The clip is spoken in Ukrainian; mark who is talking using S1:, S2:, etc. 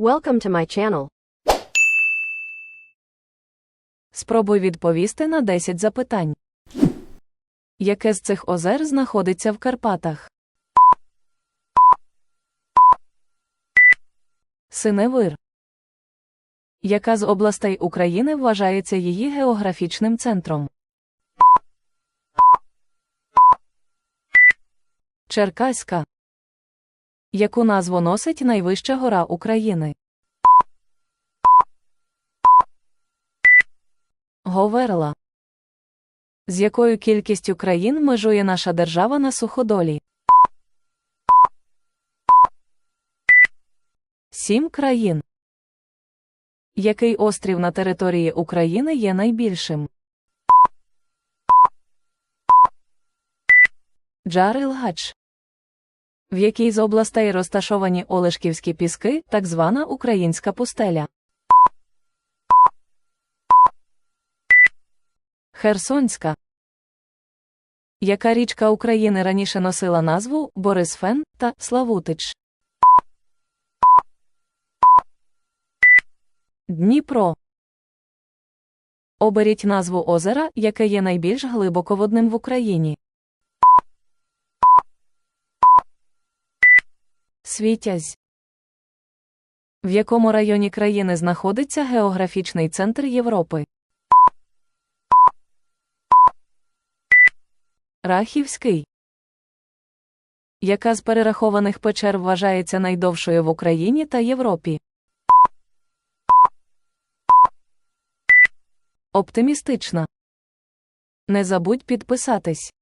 S1: Welcome to my channel.
S2: Спробуй відповісти на 10 запитань. Яке з цих озер знаходиться в Карпатах? Синевир. Яка з областей України вважається її географічним центром? Черкаська. Яку назву носить найвища гора України? Говерла. З якою кількістю країн межує наша держава на суходолі? Сім країн. Який острів на території України є найбільшим? Джарилгач. В якій з областей розташовані Олешківські піски, так звана українська пустеля? Херсонська. Яка річка України раніше носила назву Борисфен та Славутич? Дніпро. Оберіть назву озера, яке є найбільш глибоководним в Україні. Світязь. В якому районі країни знаходиться географічний центр Європи? Рахівський. Яка з перерахованих печер вважається найдовшою в Україні та Європі? Оптимістична. Не забудь підписатись.